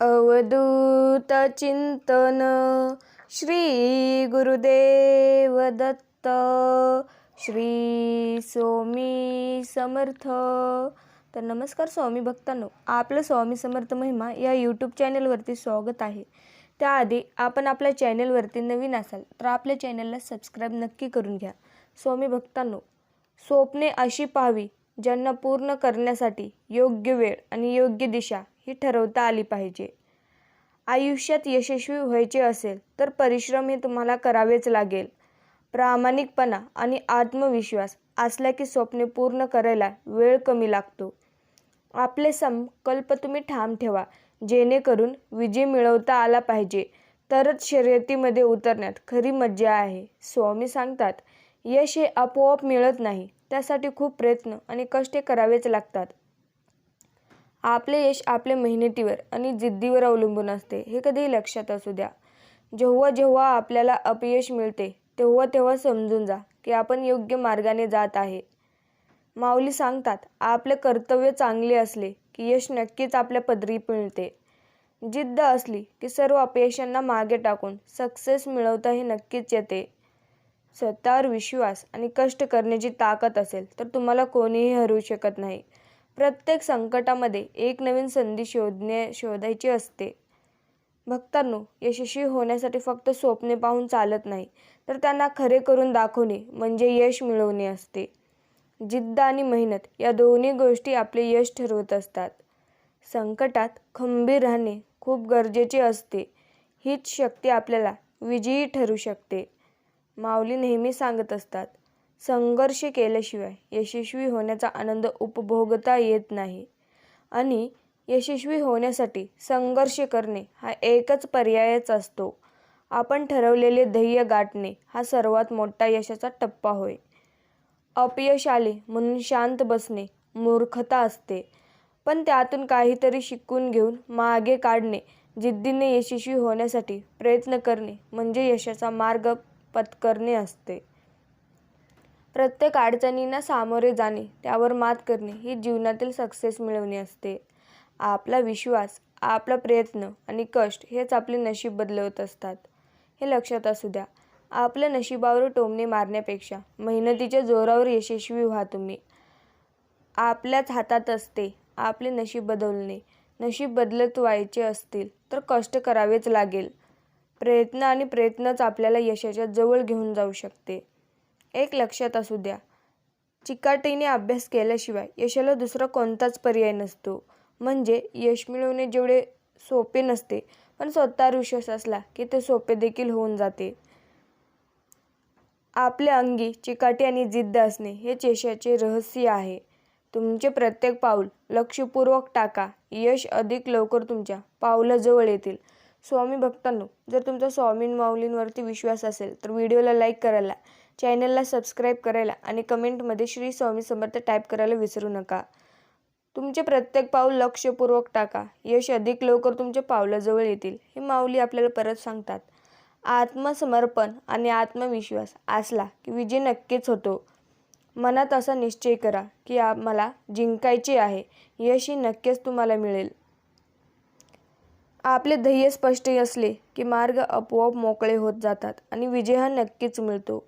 अवधूत चिंतन श्री गुरुदेव दत्त श्री स्वामी समर्थ. तर नमस्कार स्वामी भक्तांनो आपलं स्वामी समर्थ महिमा या यूट्यूब चॅनलवरती स्वागत आहे. त्याआधी आपण आपल्या चॅनलवरती नवीन असाल तर आपल्या चॅनलला सबस्क्राईब नक्की करून घ्या. स्वामी भक्तांनो स्वप्ने अशी पाहावी ज्यांना पूर्ण करण्यासाठी योग्य वेळ आणि योग्य दिशा ही ठरवता आली पाहिजे. आयुष्यात यशस्वी व्हायचे असेल तर परिश्रम हे तुम्हाला करावेच लागेल. प्रामाणिकपणा आणि आत्मविश्वास असला की स्वप्ने पूर्ण करायला वेळ कमी लागतो. आपले संकल्प तुम्ही ठाम ठेवा जेणेकरून विजय मिळवता आला पाहिजे. तरच शर्यतीमध्ये उतरण्यात खरी मज्जा आहे. स्वामी सांगतात यश हे आपोआप मिळत नाही. त्यासाठी खूप प्रयत्न आणि कष्ट करावेच लागतात. आपले यश आपल्या मेहनतीवर आणि जिद्दीवर अवलंबून असते. हे कधीही लक्षात असू द्या. जेव्हा जेव्हा आपल्याला अपयश मिळते तेव्हा तेव्हा समजून जा की आपण योग्य मार्गाने जात आहे. माऊली सांगतात आपले कर्तव्य चांगले असले की यश नक्कीच आपल्या पदरी मिळते. जिद्द असली की सर्व अपयशांना मागे टाकून सक्सेस मिळवता हे नक्कीच येते. स्वतःवर विश्वास आणि कष्ट करण्याची ताकद असेल तर तुम्हाला कोणीही हरवू शकत नाही. प्रत्येक संकटामध्ये एक नवीन संधी शोधणे शोधायची असते. भक्तांनो यशस्वी होण्यासाठी फक्त स्वप्ने पाहून चालत नाही तर त्यांना खरे करून दाखवणे म्हणजे यश मिळवणे असते. जिद्द आणि मेहनत या दोन्ही गोष्टी आपले यश ठरवत असतात. संकटात खंबीर राहणे खूप गरजेचे असते. हीच शक्ती आपल्याला विजयी ठरू शकते. माऊली नेहमी सांगत असतात संघर्ष केल्याशिवाय यशस्वी होण्याचा आनंद उपभोगता येत नाही. आणि यशस्वी होण्यासाठी संघर्ष करणे हा एकच पर्यायच असतो. आपण ठरवलेले ध्येय गाठणे हा सर्वात मोठा यशाचा टप्पा होय. अपयश आले म्हणून शांत बसणे मूर्खता असते. पण त्यातून काहीतरी शिकून घेऊन मागे काढणे जिद्दीने यशस्वी होण्यासाठी प्रयत्न करणे म्हणजे यशाचा मार्ग पत्करणे असते. प्रत्येक अडचणींना सामोरे जाणे त्यावर मात करणे ही जीवनातील सक्सेस मिळवणे असते. आपला विश्वास आपला प्रयत्न आणि कष्ट हेच आपले नशीब बदलवत असतात. हे लक्षात असू द्या आपल्या नशिबावर टोमणे मारण्यापेक्षा मेहनतीच्या जोरावर यशस्वी व्हा तुम्ही. आपल्याच हातात असते आपले नशीब बदलणे. नशीब बदलत व्हायचे असतील तर कष्ट करावेच लागेल. प्रयत्न आणि प्रयत्नच आपल्याला यशाच्या जवळ घेऊन जाऊ शकते. एक लक्षात असू द्या. चिकाटीने अभ्यास केल्याशिवाय यशाला दुसरा कोणताच पर्याय नसतो. म्हणजे यश मिळवणे जेवढे सोपे नसते पण स्वतःवर विश्वास असला की ते सोपे देखील होऊन जाते. आपल्या अंगी चिकाटी आणि जिद्द असणे हेच यशाचे रहस्य आहे. तुमचे प्रत्येक पाऊल लक्षपूर्वक टाका. यश अधिक लवकर तुमच्या पावलाजवळ येतील. स्वामी भक्तांनो जर तुमचा स्वामी माऊलींवरती विश्वास असेल तर व्हिडिओला लाईक करायला चॅनलला सबस्क्राईब करायला आणि कमेंटमध्ये श्री स्वामी समर्थ टाईप करायला विसरू नका. तुमचे प्रत्येक पाऊल लक्षपूर्वक टाका. यश अधिक लवकर तुमच्या पावलाजवळ येतील हे माऊली आपल्याला परत सांगतात. आत्मसमर्पण आणि आत्मविश्वास असला की विजय नक्कीच होतो. मनात असा निश्चय करा की मला जिंकायचे आहे. यश ही नक्कीच तुम्हाला मिळेल. आपले ध्येय स्पष्ट असले की मार्ग आपोआप मोकळे होत जातात आणि विजय हा नक्कीच मिळतो.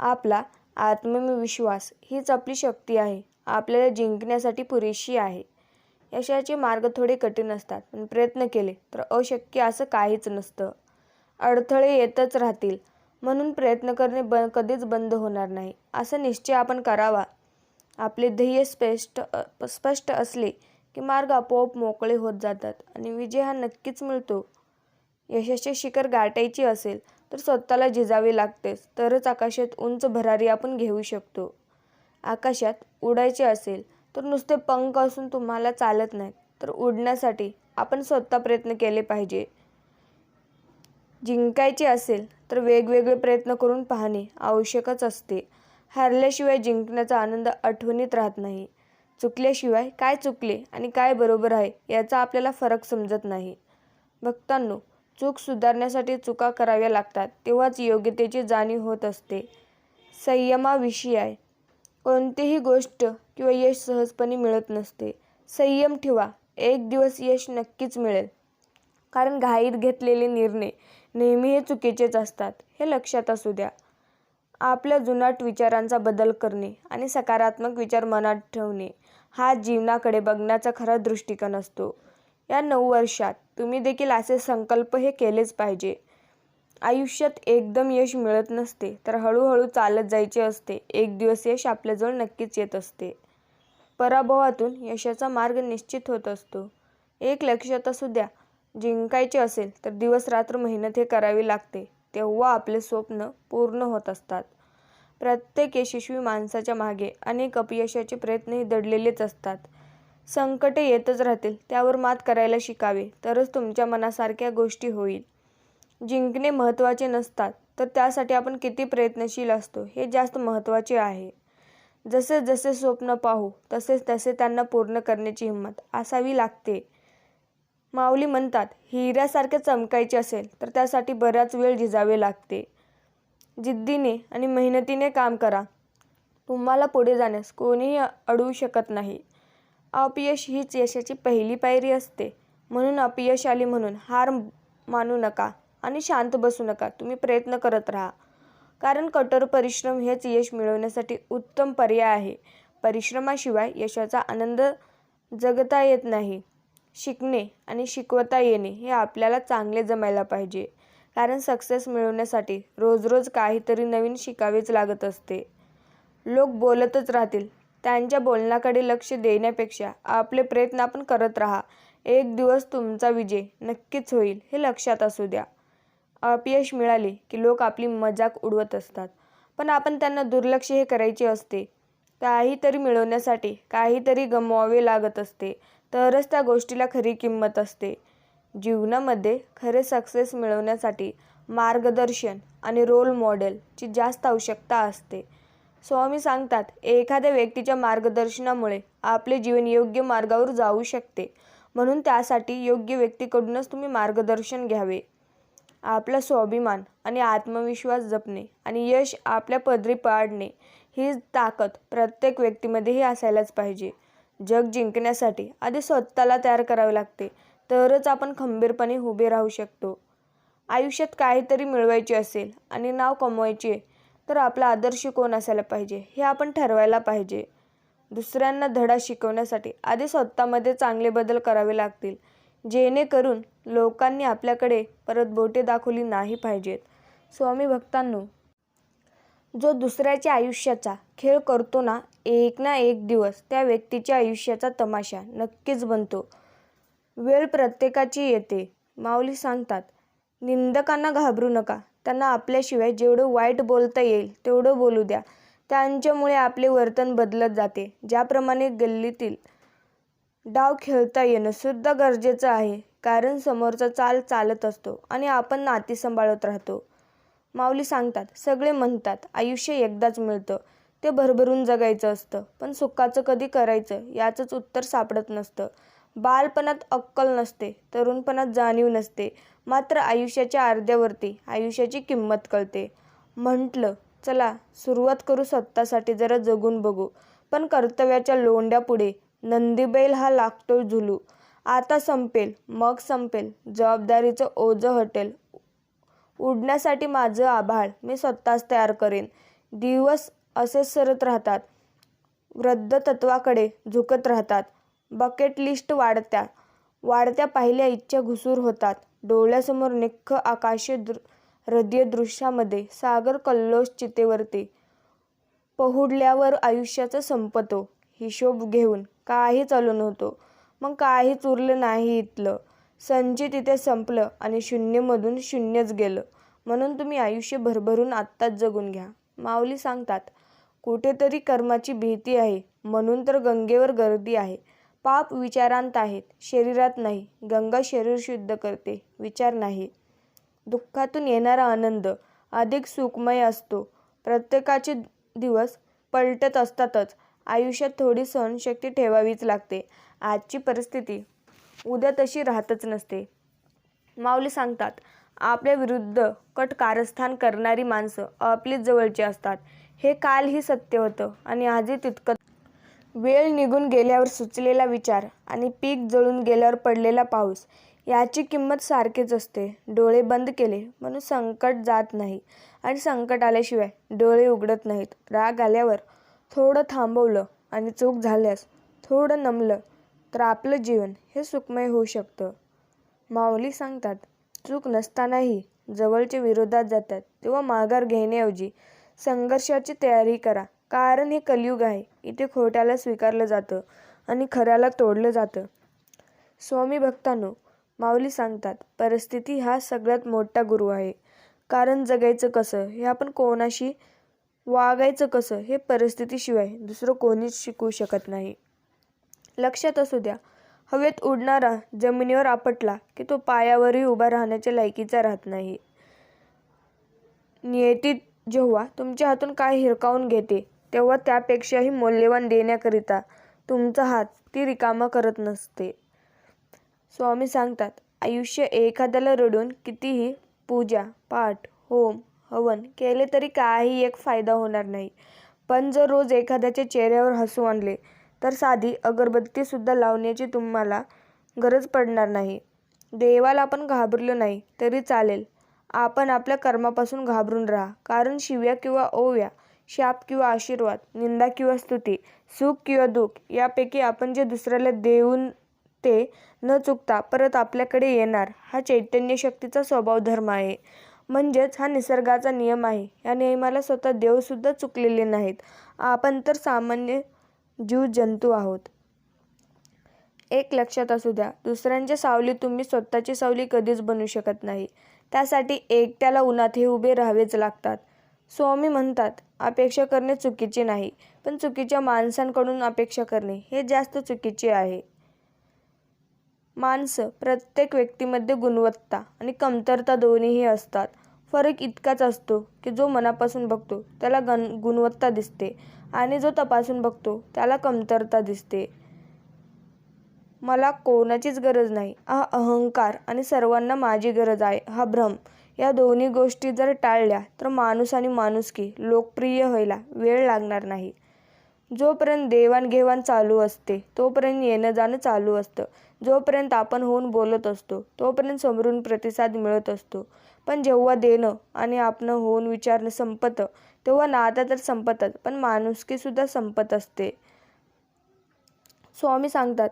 आपला आत्मविश्वास हीच आपली शक्ती आहे. आपल्याला जिंकण्यासाठी पुरेशी आहे. यशाचे मार्ग थोडे कठीण असतात पण प्रयत्न केले तर अशक्य असं काहीच नसतं. अडथळे येतच राहतील म्हणून प्रयत्न करणे ब कधीच बंद होणार नाही. असा निश्चय आपण करावा. आपले ध्येय स्पष्ट स्पष्ट असले की मार्ग आपोआप मोकळे होत जातात आणि विजय हा नक्कीच मिळतो. यशाचे शिखर गाठायची असेल तर स्वतःला झिजावे लागतेच. तरच आकाशात उंच भरारी आपण घेऊ शकतो. आकाशात उडायचे असेल तर नुसते पंख असून तुम्हाला चालत नाहीत तर उडण्यासाठी आपण स्वतः प्रयत्न केले पाहिजे. जिंकायचे असेल तर वेगवेगळे प्रयत्न करून पाहणे आवश्यकच असते. हारल्याशिवाय जिंकण्याचा आनंद आठवणीत राहत नाही. चुकल्याशिवाय काय चुकले आणि काय बरोबर आहे याचा आपल्याला फरक समजत नाही. भक्तांनो चूक सुधारण्यासाठी चुका कराव्या लागतात तेव्हाच योग्यतेची जाणीव होत असते. संयमाविषयी आहे. कोणतीही गोष्ट किंवा यश सहजपणे मिळत नसते. संयम ठेवा. एक दिवस यश नक्कीच मिळेल. कारण घाईत घेतलेले निर्णय नेहमी हे चुकीचेच असतात हे लक्षात असू द्या. आपल्या जुनाट विचारांचा बदल करणे आणि सकारात्मक विचार मनात ठेवणे हा जीवनाकडे बघण्याचा खरा दृष्टिकोन असतो. या नऊ वर्षात तुम्ही देखील असे संकल्प हे केलेच पाहिजे. आयुष्यात एकदम यश मिळत नसते तर हळूहळू चालत जायचे असते. एक दिवस यश आपल्याजवळ नक्कीच येत असते. पराभवातून यशाचा मार्ग निश्चित होत असतो. एक लक्षात असू द्या जिंकायचे असेल तर दिवस रात्र मेहनत हे करावी लागते तेव्हा आपले स्वप्न पूर्ण होत असतात. प्रत्येक यशस्वी माणसाच्या मागे अनेक अपयशाचे प्रयत्नही दडलेलेच असतात. संकटे येतच राहतील त्यावर मात करायला शिकावे तरच तुमच्या मनासारख्या गोष्टी होईल. जिंकणे महत्त्वाचे नसतात तर त्यासाठी आपण किती प्रयत्नशील असतो हे जास्त महत्त्वाचे आहे. जसे जसे स्वप्न पाहू तसेच तसे त्यांना पूर्ण करण्याची हिंमत असावी लागते. माऊली म्हणतात हिऱ्यासारखे चमकायचे असेल तर त्यासाठी बराच वेळ झिजावे लागते. जिद्दीने आणि मेहनतीने काम करा. तुम्हाला पुढे जाण्यास कोणीही अडवू शकत नाही. अपयश हीच यशाची पहिली पायरी असते. म्हणून अपयश आली म्हणून हार मानू नका आणि शांत बसू नका. तुम्ही प्रयत्न करत राहा. कारण कठोर परिश्रम हेच यश मिळवण्यासाठी उत्तम पर्याय आहे. परिश्रमाशिवाय यशाचा आनंद जगता येत नाही. शिकणे आणि शिकवता येणे हे आपल्याला चांगले जमायला पाहिजे. कारण सक्सेस मिळवण्यासाठी रोज रोज काहीतरी नवीन शिकावेच लागत असते. लोक बोलतच राहतील त्यांच्या बोलण्याकडे लक्ष देण्यापेक्षा आपले प्रयत्न आपण करत राहा. एक दिवस तुमचा विजय नक्कीच होईल हे लक्षात असू द्या. अपयश मिळाले की लोक आपली मजाक उडवत असतात. पण आपण त्यांना दुर्लक्ष हे करायचे असते. काहीतरी मिळवण्यासाठी काहीतरी गमवावे लागत असते. तरच त्या गोष्टीला खरी किंमत असते. जीवनामध्ये खरे सक्सेस मिळवण्यासाठी मार्गदर्शन आणि रोल मॉडेलची जास्त आवश्यकता असते. स्वामी सांगतात एखाद्या व्यक्तीच्या मार्गदर्शनामुळे आपले जीवन योग्य मार्गावर जाऊ शकते. म्हणून त्यासाठी योग्य व्यक्तीकडूनच तुम्ही मार्गदर्शन घ्यावे. आपला स्वाभिमान आणि आत्मविश्वास जपणे आणि यश आपल्या पदरी पाडणे ही ताकद प्रत्येक व्यक्तीमध्येही असायलाच पाहिजे. जग जिंकण्यासाठी आधी स्वतःला तयार करावे लागते तरच आपण खंबीरपणे उभे राहू शकतो. आयुष्यात काहीतरी मिळवायचे असेल आणि नाव कमवायचे तर आपला आदर्श कोण असायला पाहिजे? हे आपण ठरवायला पाहिजे. दुसऱ्यांना धडा शिकवण्यासाठी आधी स्वतःमध्ये चांगले बदल करावे लागतील. जेणेकरून लोकांनी आपल्याकडे परत बोटे दाखवली नाही पाहिजेत. स्वामी भक्तांनो जो दुसऱ्याच्या आयुष्याचा खेळ करतो ना एक ना एक दिवस त्या व्यक्तीच्या आयुष्याचा तमाशा नक्कीच बनतो. वेळ प्रत्येकाची येते. माऊली सांगतात निंदकांना घाबरू नका. त्यांना आपल्याशिवाय जेवढं वाईट बोलता येईल तेवढं बोलू द्या. त्यांच्यामुळे आपले वर्तन बदलत जाते. ज्याप्रमाणे गल्लीतील डाव खेळता येणं सुद्धा गरजेचं आहे. कारण समोरचा चाल चालत असतो आणि आपण नाती सांभाळत राहतो. माऊली सांगतात सगळे म्हणतात आयुष्य एकदाच मिळतं. ते भरभरून जगायचं असतं. पण सुखाचं कधी करायचं याचंच उत्तर सापडत नसतं. बालपणात अक्कल नसते तरुणपणात जाणीव नसते. मात्र आयुष्याच्या अर्ध्यावरती आयुष्याची किंमत कळते. म्हटलं चला सुरुवात करू स्वतःसाठी जरा जगून बघू. पण कर्तव्याच्या लोंड्यापुढे नंदीबैल हा लागतो झुलू. आता संपेल मग संपेल. जबाबदारीचं ओझं हटेल. उडण्यासाठी माझं आभाळ मी स्वतःच तयार करेन. दिवस असेच सरत राहतात. वृद्ध तत्वाकडे झुकत राहतात. बकेट लिस्ट वाढत्या. वाढत्या पाहिल्या इच्छा घुसूर होतात. डोळ्यासमोर निख्ख आकाशे दृ हृदय दृश्यामध्ये सागर कल्लोष चितेवरती पहुडल्यावर आयुष्याचा संपतो. हिशोब घेऊन काही चालू नव्हतो. मग काहीच उरलं नाही इथलं. संचित तिथे संपलं आणि शून्यमधून शून्यच गेलं. म्हणून तुम्ही आयुष्य भरभरून आत्ताच जगून घ्या. माऊली सांगतात कुठेतरी कर्माची भीती आहे. म्हणून तर गंगेवर गर्दी आहे. पाप विचारांत आहेत. शरीरात नाही. गंगा शरीर शुद्ध करते. विचार नाही. दुःखातून येणारा आनंद अधिक सुखमय असतो. प्रत्येकाचे दिवस पलटत असतातच. आयुष्यात थोडी सहनशक्ती ठेवावीच लागते. आजची परिस्थिती उद्या तशी राहतच नसते. माऊली सांगतात आपल्या विरुद्ध कट कारस्थान करणारी माणसं आपलीच जवळची असतात. हे कालही सत्य होतं आणि आजही तितकं वेळ निघून गेल्यावर सुचलेला विचार आणि पीक जळून गेल्यावर पडलेला पाऊस याची किंमत सारखीच असते. डोळे बंद केले म्हणून संकट जात नाही आणि संकट आल्याशिवाय डोळे उघडत नाहीत. राग आल्यावर थोडं थांबवलं आणि चूक झाल्यास थोडं नमलं तर आपलं जीवन हे सुखमय होऊ शकतं. माऊली सांगतात चूक नसतानाही जवळचे विरोधात जातात. तेव्हा माघार घेण्याऐवजी संघर्षाची तयारी करा. कारण हे कलियुग आहे. इथे खोट्याला स्वीकारलं जातं आणि खऱ्याला तोडलं जातं. स्वामी भक्तांनो माऊली सांगतात परिस्थिती हा सगळ्यात मोठा गुरु आहे. कारण जगायचं कसं हे आपण कोणाशी वागायचं कसं हे परिस्थितीशिवाय दुसरं कोणीच शिकवू शकत नाही. लक्षात असू द्या हवेत उडणारा जमिनीवर आपटला की तो पायावरही उभा राहण्याच्या लायकीचा राहत नाही. नियतीत जेव्हा तुमच्या हातून काय हिरकावून घेते तेव्हा त्यापेक्षाही मौल्यवान देण्याकरिता तुमचा हात ती रिकामा करत नसते. स्वामी सांगतात आयुष्य एखाद्याला रडून कितीही पूजा पाठ होम हवन केले तरी काही एक फायदा होणार नाही. पण जर रोज एखाद्याच्या चेहऱ्यावर हसू आणले तर साधी अगरबत्तीसुद्धा लावण्याची तुम्हाला गरज पडणार नाही. देवाला आपण घाबरलो नाही तरी चालेल. आपण आपल्या कर्मापासून घाबरून राहा. कारण शिव्या किंवा ओव्या शाप किंवा आशीर्वाद निंदा किंवा स्तुती सुख किंवा दुःख यापैकी आपण जे दुसऱ्याला देऊन ते न चुकता परत आपल्याकडे येणार हा चैतन्य शक्तीचा स्वभाव धर्म आहे. म्हणजेच हा निसर्गाचा नियम आहे. या नियमाला स्वतः देवसुद्धा चुकलेले नाहीत. आपण तर सामान्य जीव जंतू आहोत. एक लक्षात असू द्या दुसऱ्यांच्या सावली तुम्ही स्वतःची सावली कधीच बनू शकत नाही. त्यासाठी एकट्याला उन्हातही उभे राहावेच लागतात. स्वामी म्हणतात अपेक्षा करणे चुकीचे नाही पण चुकीच्या माणसांकडून अपेक्षा करणे हे जास्त चुकीचे आहे. माणसं प्रत्येक व्यक्तीमध्ये गुणवत्ता आणि कमतरता दोन्हीही असतात. फरक इतकाच असतो की जो मनापासून बघतो त्याला गण गुणवत्ता दिसते आणि जो तपासून बघतो त्याला कमतरता दिसते. मला कोणाचीच गरज नाही. हा अहंकार आणि सर्वांना माझी गरज आहे. हा भ्रम या दोन्ही गोष्टी जर टाळल्या तर माणूस आणि माणुसकी लोकप्रिय व्हायला वेळ लागणार नाही. जोपर्यंत देवाणघेवाण चालू असते तोपर्यंत येणं जाणं चालू असतं. जोपर्यंत आपण होऊन बोलत असतो तोपर्यंत समोरून प्रतिसाद मिळत असतो. पण जेव्हा देणं आणि आपण होऊन विचारणं संपतं तेव्हा नातं तर संपतच पण माणुसकीसुद्धा संपत असते. स्वामी सांगतात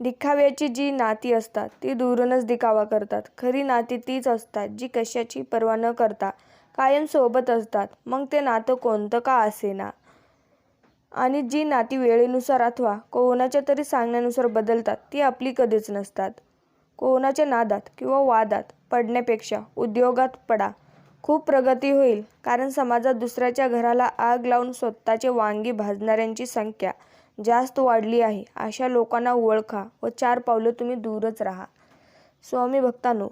दिखाव्याची जी नाती असतात ती दुरूनच दिखावा करतात. खरी नाती तीच असतात जी कशाची पर्वा न करता कायम सोबत असतात. मग ते नातं कोणतं का असेना? आणि जी नाती वेळेनुसार अथवा कोणाच्या तरी सांगण्यानुसार बदलतात ती आपली कधीच नसतात. कोणाच्या नादात किंवा वादात पडण्यापेक्षा उद्योगात पडा. खूप प्रगती होईल कारण समाजात दुसऱ्याच्या घराला आग लावून स्वतःचे वांगी भाजणाऱ्यांची संख्या जास्त वाढली आहे. अशा लोकांना ओळखा व चार पावलं तुम्ही दूरच राहा. स्वामी भक्तांनो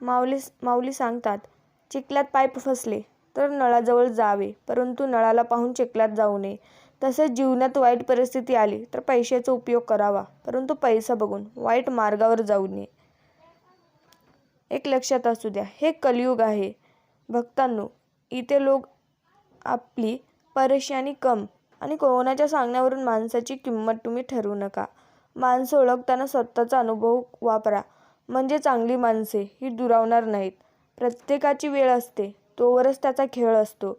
माऊली माऊली सांगतात चिखल्यात पाय फसले तर नळाजवळ जावे परंतु नळाला पाहून चिखल्यात जाऊ नये. तसेच जीवनात वाईट परिस्थिती आली तर पैशाचा उपयोग करावा परंतु पैसा बघून वाईट मार्गावर जाऊ नये. एक लक्षात असू द्या हे कलियुग आहे. भक्तांनो इथे लोक आपली परेशानी कम आणि कोणाच्या सांगण्यावरून माणसाची किंमत तुम्ही ठरवू नका. माणसं ओळखताना स्वतःचा अनुभव वापरा. म्हणजे चांगली माणसे ही दुरावणार नाहीत. प्रत्येकाची वेळ असते. तोवरच त्याचा खेळ असतो.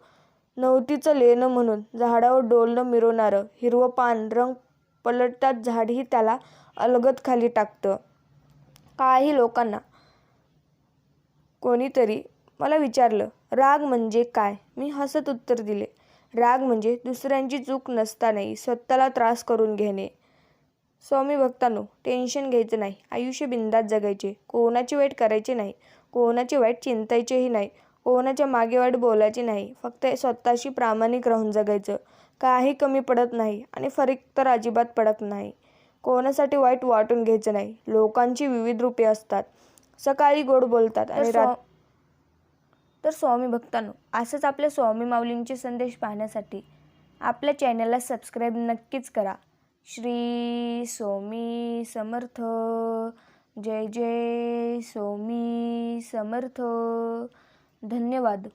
नवतीचं लेणं म्हणून झाडावर डोलणं मिरवणारं हिरवं पान रंग पलटतात झाडही त्याला अलगत खाली टाकतं. काही लोकांना कोणीतरी मला विचारलं राग म्हणजे काय? मी हसत उत्तर दिले राग म्हणजे दुसऱ्यांची चूक नसतानाही स्वतःला त्रास करून घेणे. स्वामी भक्तांनो टेन्शन घ्यायचं नाही. आयुष्य बिंदात जगायचे. कोणाची वाईट करायचे नाही. कोणाची वाईट चिंतायचेही नाही. कोणाच्या मागे वाईट बोलायचे नाही. फक्त स्वतःशी प्रामाणिक राहून जगायचं. काही कमी पडत नाही आणि फरक तर अजिबात पडत नाही. कोणासाठी वाईट वाटून घ्यायचं नाही. लोकांची विविध रूपे असतात. सकाळी गोड बोलतात आणि रात तर स्वामी भक्तांनो असंच आपल्या स्वामी माऊलींचे संदेश पाहण्यासाठी आपल्या चॅनलला सबस्क्राईब नक्कीच करा. श्री स्वामी समर्थ. जय जय स्वामी समर्थ. धन्यवाद.